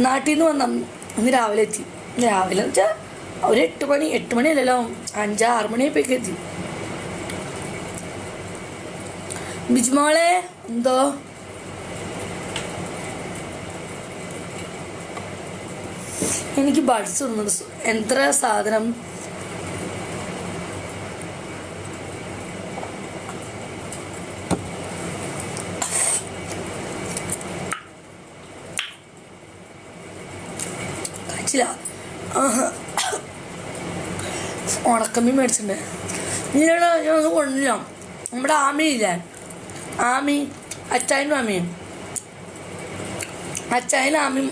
നാട്ടിൽ നിന്ന് വന്ന ഇന്ന് രാവിലെ എത്തി. രാവിലെ എന്ന് വെച്ചാൽ ഒരു എട്ട് മണി എട്ട് മണിയല്ലല്ലോ അഞ്ച് ആറ് മണിയായപ്പോഴേക്ക് എത്തി. ബിജുമോളെ എന്തോ? എനിക്ക് ബഡ്സ് ഒന്നും എത്ര സാധനം ആഹാ. ഉണക്കമ്മീൻ മേടിച്ചിട്ടുണ്ട്. ഇങ്ങനെ ഞാൻ കൊണ്ടില്ല നമ്മുടെ ആമയില്ലേ ആമി അച്ചായനും ആമിയും. അച്ചായനും ആമി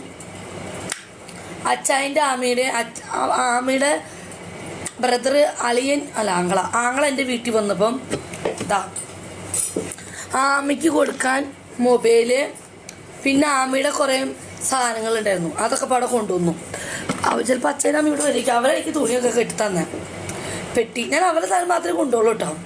അച്ചായന്റെ ആമിയുടെ ആമയുടെ ബ്രദർ അളിയൻ അല്ല ആങ്ങള ആങ്ങള എന്റെ വീട്ടിൽ വന്നപ്പം ഇതാ ആമിക്ക് കൊടുക്കാൻ മൊബൈൽ പിന്നെ ആമിയുടെ കുറേ സാധനങ്ങൾ ഉണ്ടായിരുന്നു. അതൊക്കെ പാടെ കൊണ്ടുവന്നു. അവർ ചിലപ്പോൾ അച്ഛനും അമ്മ ഇവിടെ വരിക. അവരെനിക്ക് തുണിയൊക്കെ കെട്ടി തന്നെ. പെട്ടി. ഞാൻ അവരുടെ സാധനം മാത്രമേ കൊണ്ടുപോകുള്ളൂ കേട്ടോ.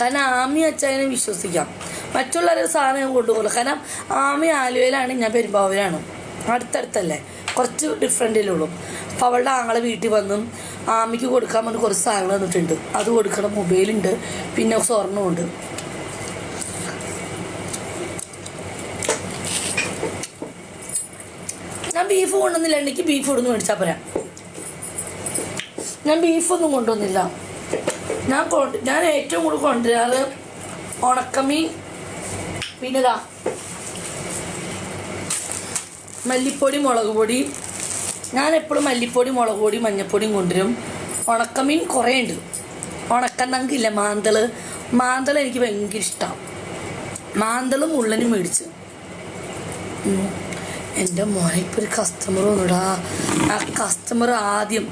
കാരണം ആമി അച്ചായനെ വിശ്വസിക്കാം. മറ്റുള്ളവരുടെ സാധനം ഞാൻ കൊണ്ടുപോകുള്ളൂ കാരണം ആമി ആലുവയിലാണ് ഞാൻ പെരുമ്പാവൂരാണ്. അടുത്തടുത്തല്ലേ. കുറച്ച് ഡിഫറെന്റിലേ ഉള്ളൂ. അപ്പോൾ അവളുടെ ആങ്ങളെ വീട്ടിൽ വന്നും ആമിക്ക് കൊടുക്കാൻ വേണ്ടി കുറച്ച് സാധനങ്ങൾ തന്നിട്ടുണ്ട്. അത് കൊടുക്കണം. മൊബൈലുണ്ട്. പിന്നെ സ്വർണമുണ്ട് ഞാൻ ബീഫ് കൊണ്ടുവന്നില്ല. എനിക്ക് ബീഫ് ഇടുന്നു മേടിച്ചാൽ പോരാ. ഞാൻ ബീഫൊന്നും കൊണ്ടുവന്നില്ല. ഞാൻ ഞാൻ ഏറ്റവും കൂടുതൽ കൊണ്ടുവരാറ് ഉണക്കമീൻ പിന്നെ ഇതാ മല്ലിപ്പൊടി മുളക് പൊടി. ഞാൻ എപ്പോഴും മല്ലിപ്പൊടി മുളക് പൊടി മഞ്ഞപ്പൊടിയും കൊണ്ടുവരും. ഉണക്കമീൻ കുറേ ഉണ്ട്. ഉണക്കന്നങ്കില്ല മാന്തൽ മാന്തൾ എനിക്ക് ഭയങ്കര ഇഷ്ടമാണ് മാന്തളും ഉള്ളനും മേടിച്ച്. എന്റെ മോനെ ഇപ്പോൾ ഒരു കസ്റ്റമർ വന്നുടാ. ആ കസ്റ്റമർ ആദ്യം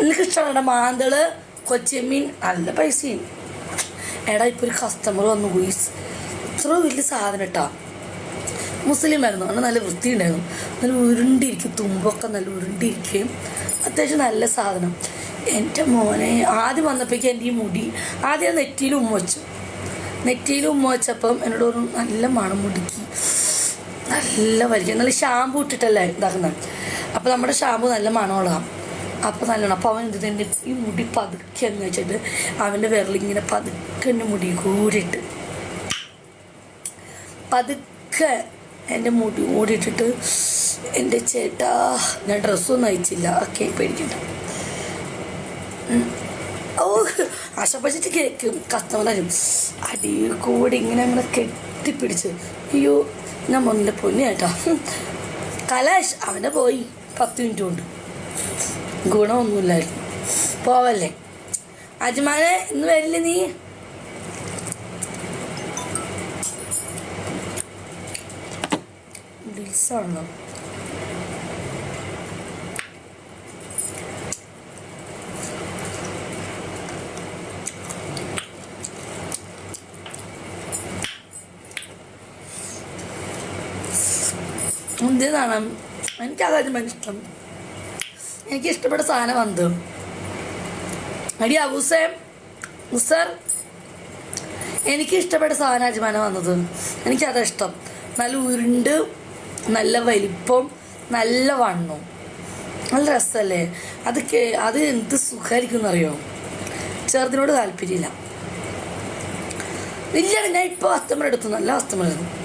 എനിക്ക് ഇഷ്ടമാണ് മാന്തൾ? കൊച്ചിയമ്മീൻ നല്ല പൈസയും. എടാ ഇപ്പോൾ ഒരു കസ്റ്റമർ വന്നു പോയി ഇത്ര വലിയ സാധനം ഇട്ടാ. മുസ്ലിം ആയിരുന്നു അങ്ങനെ നല്ല വൃത്തി ഉണ്ടായിരുന്നു നല്ല ഉരുണ്ടിരിക്കും തുമ്പൊക്കെ നല്ല ഉരുണ്ടിരിക്കുകയും അത്യാവശ്യം നല്ല സാധനം. എന്റെ മോനെ ആദ്യം വന്നപ്പോഴേക്കും എന്റെ ഈ മുടി ആദ്യം നെറ്റിയിൽ ഉമ്മ വെച്ചു. നെറ്റിയിൽ ഉമ്മ വെച്ചപ്പം എന്നോട് പറഞ്ഞു നല്ല മണം മുടിക്ക്. നല്ല വലിയ നല്ല ഷാമ്പു ഇട്ടിട്ടല്ലേ ഇതാക്കുന്നത്. അപ്പോൾ നമ്മുടെ ഷാമ്പു നല്ല മണമുള്ളതാണ് അപ്പോൾ നല്ലോണം അപ്പോൾ അവൻ എന്ത് തന്നെ ഈ മുടി പതുക്കെ എന്ന് വെച്ചിട്ട് അവന്റെ വിരലിങ്ങനെ പതുക്കെ എന്റെ മുടി കൂടിയിട്ട് പതുക്കെ എന്റെ മുടി കൂടിയിട്ടിട്ട് എന്റെ ചേട്ടാ ഞാൻ ഡ്രസ്സൊന്നും അയച്ചില്ല. ഓക്കെ പേടിക്കണ്ട. ഓ ആശപ്പച്ചിട്ട് കേക്ക്. കസ്റ്റമർ അടി കൂടി ഇങ്ങനെ അങ്ങനെ കെട്ടിപ്പിടിച്ച്. അയ്യോ ഞാൻ മോന്റെ പൊന്നു കേട്ടോ. കലാശ് അവനെ പോയി പത്ത് മിനിറ്റ് കൊണ്ട്. ഗുണമൊന്നുമില്ലായിരുന്നു. പോവല്ലേ? അജ്മാനെ ഇന്ന് വരില്ലേ നീ? ഡിൽസാണല്ലോ എന്തിനാണ് എനിക്ക് അതായത് ഇഷ്ടം. എനിക്ക് ഇഷ്ടപ്പെട്ട സാധനം വന്നത് അടി അബൂസേ ഉസർ. എനിക്ക് ഇഷ്ടപ്പെട്ട സാധനം അജ്മാന വന്നത്. എനിക്കതാ ഇഷ്ടം. നല്ല ഉരുണ്ട് നല്ല വലിപ്പം നല്ല വണ്ണം. നല്ല രസമല്ലേ അത് കേ- അത് എന്ത് സുഖമായിരിക്കും എന്നറിയോ ചെറുതിനോട് താല്പര്യമില്ല. ഇല്ല ഞാൻ ഇപ്പോൾ കസ്റ്റമർ എടുത്തു. നല്ല കസ്റ്റമർ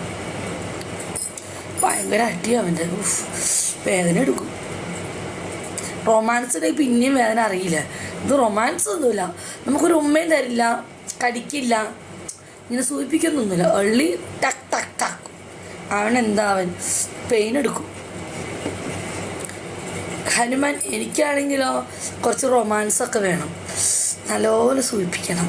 ഭയങ്കര അടിയാവന്റെ വേദന എടുക്കും. റൊമാൻസ് ടൈപ്പ് ഇനിയും വേദന അറിയില്ല. ഇത് റൊമാൻസ് ഒന്നുമില്ല. നമുക്കൊരു ഉമ്മയും തരില്ല കടിക്കില്ല ഇങ്ങനെ സൂചിപ്പിക്കൊന്നുമില്ല ഒള്ളി ടക്ക് ടക്ക് ടക്ക് അവൻ എന്താ അവൻ? പെയിൻ എടുക്കും. ഹനുമാൻ എനിക്കാണെങ്കിലോ കുറച്ച് റൊമാൻസൊക്കെ വേണം. നല്ലപോലെ സൂചിപ്പിക്കണം.